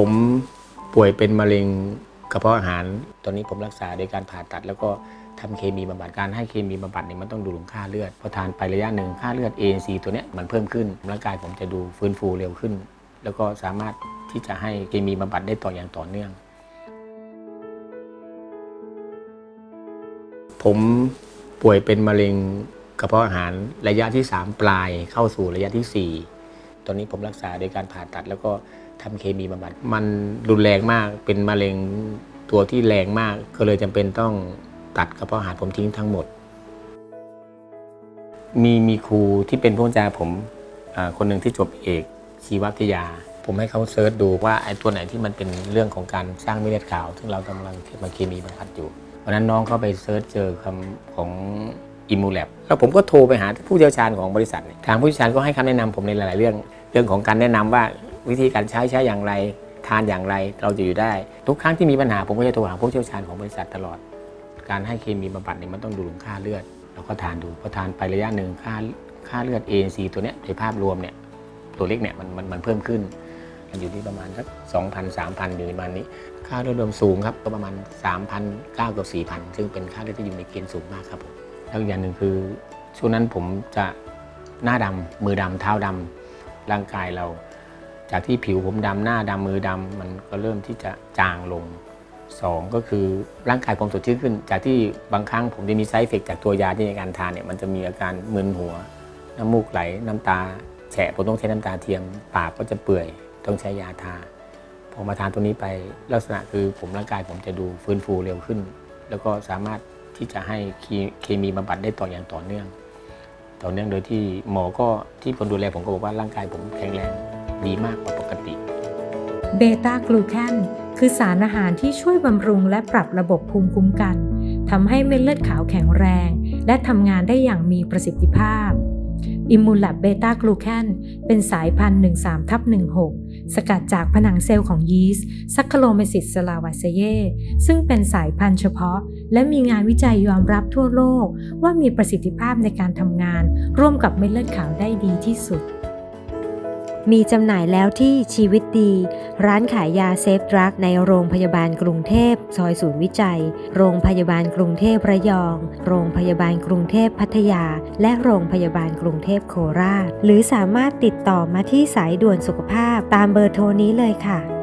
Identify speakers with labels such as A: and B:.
A: ผมป่วยเป็นมะเร็งกระเพาะอาหาร ตอนนี้ผมรักษาโดยการผ่าตัด แล้วก็ทำเคมีบำบัดการให้เคมีบำบัดเนี่ยมันต้องดูลงค่าเลือดพอทานไประยะหนึ่งค่าเลือด ANC ตัวเนี้ยมันเพิ่มขึ้นร่างกายผมจะดูฟื้นฟูเร็วขึ้น แล้วก็สามารถที่จะให้เคมีบำบัดได้ต่ออย่างต่อเนื่อง ผมป่วยเป็นมะเร็งกระเพาะอาหารระยะที่ 3 ปลายเข้าสู่ระยะทีสี่4 ตอนนี้ผมรักษาโดยการผ่าตัด แล้วก็ทำเคมีบำบัดมันรุนแรงมากเป็นมะเร็งตัวที่แรงมาก ก็เลยจำเป็นต้องตัดกระเพาะอาหารผมทิ้งทั้งหมด มีมีครูที่เป็นผู้บัญชาการผมอ่าคนหนึ่งที่จบเอกชีววิทยา ผมให้เขาเซิร์ชดูว่าไอ้ตัวไหนที่มันเป็นเรื่องของการสร้างเม็ดเลือดขาว ซึ่งเรากำลังเทคมาเคมีบำบัดอยู่วันนั้นน้องเขาไปเซิร์ชเจอคำของ อิมูแลบแล้วผมก็โทรไปหาผู้เชี่ยวชาญของบริษัท ทางผู้เชี่ยวชาญก็ให้คำแนะนำผมในหลาย ๆ เรื่อง เรื่องของการแนะนำว่าวิธีการใช้ใช้อย่างไร ทานอย่างไรเราจะอยู่ได้ ทุกครั้งที่มีปัญหาผมก็จะโทรหาผู้เชี่ยวชาญของบริษัทตลอด การให้เคมีบำบัดเนี่ยมันต้องดูลงค่าเลือดเราก็ทานดูพอทานไประยะหนึ่งค่าค่าเลือด ANC ตัวเนี้ยในภาพรวมเนี่ยตัวเล็กเนี่ยมันมันมันเพิ่มขึ้นมันอยู่ที่ประมาณสัก2,000 3,000 อยู่ประมาณนี้ ค่าเลือดรวมสูงครับก็ประมาณ3,000 9กับ4,000 ซึ่งเป็นค่าเลือดที่อยู่ในเกณฑ์สูงมากครับผม แล้วอีกอย่างหนึ่งคือ ช่วงนั้นผมจะหน้าดำมือดำเท้าดำร่างกายเรา จากที่ผิวผมดำหน้าดำมือดำมันก็เริ่มที่จะจางลงสองก็คือร่างกายผมสดชื่นขึ้น จากที่บางครั้งผมจะมีไซเฟกจากตัวยาที่ในการทานเนี่ยมันจะมีอาการมึนหัว น้ำมูกไหล น้ำตาแฉะผมต้องใช้น้ำตาเทียม ปากก็จะเปื่อยต้องใช้ยาทาพอมาทานตัวนี้ไปลักษณะคือผมร่างกายผมจะดูฟื้นฟูเร็วขึ้น แล้วก็สามารถ ที่จะให้เคมีบำบัดได้ต่ออย่างต่อเนื่อง ต่อเนื่องโดยที่หมอก็ที่คนดูแลผมก็บอกว่าร่างกายผมแข็งแรงดีมากกว่าปกติ
B: เบต้ากลูแคนคือสารอาหารที่ช่วยบำรุงและปรับระบบภูมิคุ้มกันทำให้เม็ดเลือดขาวแข็งแรง และทำงานได้อย่างมีประสิทธิภาพ อิมมูลับเบต้ากลูแคนเป็นสายพันธุ์ 13ทับ16 สกัดจากผนังเซลล์ของยีสต์ซัคคโลเมซิสสลาวาเซเย ซึ่งเป็นสายพันธุ์เฉพาะ และมีงานวิจัยยอมรับทั่วโลก ว่ามีประสิทธิภาพในการทำงาน ร่วมกับเม็ดเลือดขาวได้ดีที่สุด มีจำหน่ายแล้วที่ชีวิตดี ร้านขายยาเซฟดรักในโรงพยาบาลกรุงเทพ ซอยศูนย์วิจัย โรงพยาบาลกรุงเทพระยอง โรงพยาบาลกรุงเทพพัทยา และโรงพยาบาลกรุงเทพโคราช หรือสามารถติดต่อมาที่สายด่วนสุขภาพตามเบอร์โทรนี้เลยค่ะ